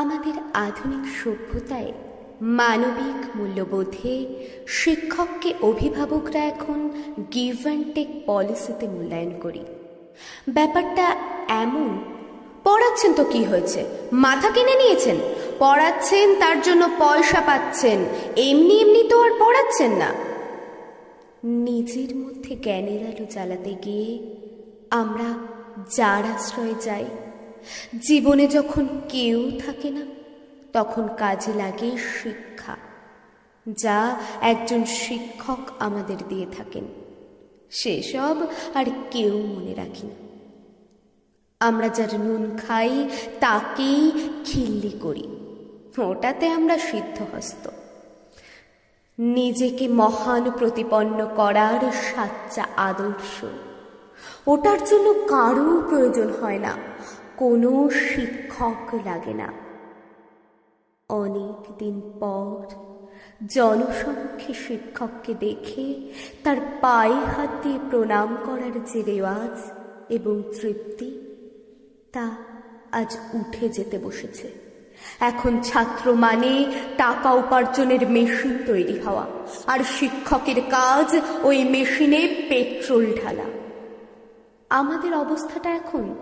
আমাদের আধুনিক সভ্যতায় মানবিক মূল্যবোধে শিক্ষককে অভিভাবকরা এখন গিভ অ্যান্ড টেক পলিসিতে মূল্যায়ন করি। ব্যাপারটা এমন, পড়াচ্ছেন তো কি হয়েছে? মাথা কিনে নিয়েছেন? পড়াচ্ছেন, তার জন্য পয়সা পাচ্ছেন, এমনি এমনি তো আর পড়াচ্ছেন না। নিজের মধ্যে জ্ঞানের আলো জ্বালাতে গিয়ে আমরা যার আশ্রয়ে যাই জীবনে যখন কেউ থাকে না, তখন কাজে লাগে শিক্ষা, যা একজন শিক্ষক আমাদের দিয়ে থাকেন। সেসব আর কেউ মনে রাখি না। আমরা যার নুন খাই, তাকেই খিল্লি করি। ওটাতে আমরা সিদ্ধহস্ত। নিজেকে মহান প্রতিপন্ন করার সাচ্চা আদর্শ। ওটার জন্য কারও প্রয়োজন হয় না। কোনো শিক্ষক লাগে না। অনেক দিন পর জনসমক্ষে শিক্ষককে দেখে তার পায়ে হাত দিয়ে প্রণাম করার যে রেওয়াজ এবং তৃপ্তি, তা আজ উঠে যেতে বসেছে। এখন ছাত্র মানে টাকা উপার্জনের মেশিন তৈরি হওয়া আর শিক্ষকের কাজ ওই মেশিনে পেট্রোল ঢালা। আমাদের অবস্থাটা এখন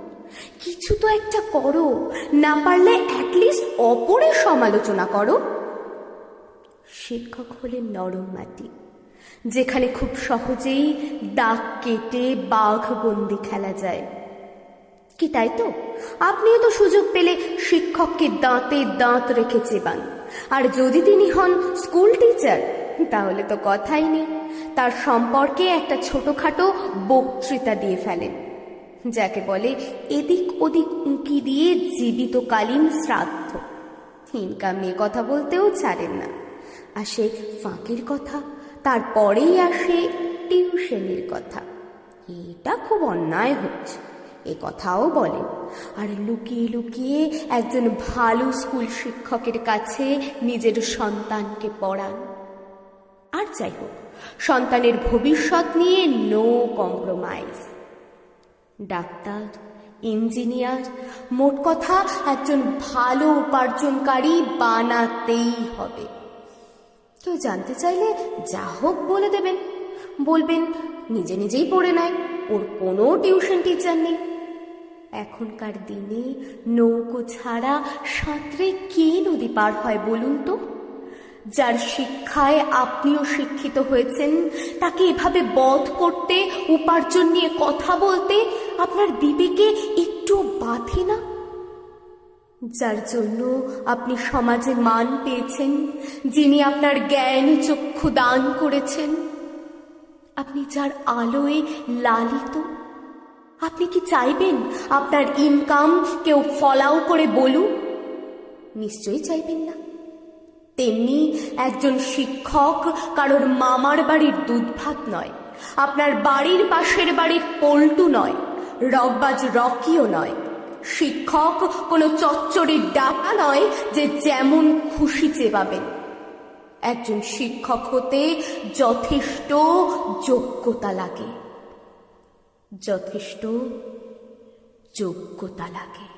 কিছু তো একটা করো। না পারলে অ্যাটলিস্ট অপরের সমালোচনা করো। শিক্ষক হলেন নরম মাটি, যেখানে খুব সহজেই দাগ কেটে বাঘ বন্দি খেলা যায়। কি তাই তো? আপনিও তো সুযোগ পেলে শিক্ষককে দাঁতে দাঁত রেখে চেবান। আর যদি তিনি হন স্কুল টিচার, তাহলে তো কথাই নেই। তার সম্পর্কে একটা ছোটখাটো বক্তৃতা দিয়ে ফেলেন। যাকে বলে এদিক ওদিক উঁকি দিয়ে জীবিতকালীন শ্রাদ্ধ। ইনকাম নিয়ে কথা বলতেও ছাড়েন না। আসে ফাঁকির কথা, তারপরেই আসে টিউশনের কথা। এটা খুব অন্যায় হচ্ছে, এ কথাও বলেন। আর লুকিয়ে লুকিয়ে একজন ভালো স্কুল শিক্ষকের কাছে নিজের সন্তানকে পড়ান। আর যাই হোক, সন্তানের ভবিষ্যৎ নিয়ে নো কম্প্রোমাইজ ডাক্তার, ইঞ্জিনিয়ার, মোট কথা একজন ভালো উপার্জনকারী বানাতেই হবে। কেউ জানতে চাইলে যা হোক বলে দেবেন। বলবেন, নিজে নিজেই পড়ে নেয়, ওর কোনো টিউশন টিচার নেই। এখনকার দিনে নৌকো ছাড়া সাঁতরে কে নদী পার হয় বলুন তো? যার শিক্ষায় আপনিও শিক্ষিত হয়েছেন, তাকে এভাবে বধ করতে, উপার্জন নিয়ে কথা বলতে আপনার বিবেকে একটু বাঁধে না? যার জন্য আপনি সমাজে মান পেয়েছেন, যিনি আপনার জ্ঞান চক্ষু দান করেছেন। আপনি যার আলোয় লালিত, আপনি কি চাইবেন আপনার ইনকাম কেউ ফলাও করে বলুক? নিশ্চয়ই চাইবেন না। তেমনি একজন শিক্ষক কারোর মামার বাড়ির দুধ ভাত নয়, আপনার বাড়ির পাশের বাড়ির পল্টু নয়। রকবাজ রকিও নয়। শিক্ষক কোনো চচ্চড়ির ডাকা নয় যে যেমন খুশি চেবাবেন একজন শিক্ষক হতে যথেষ্ট যোগ্যতা লাগে। যথেষ্ট যোগ্যতা লাগে।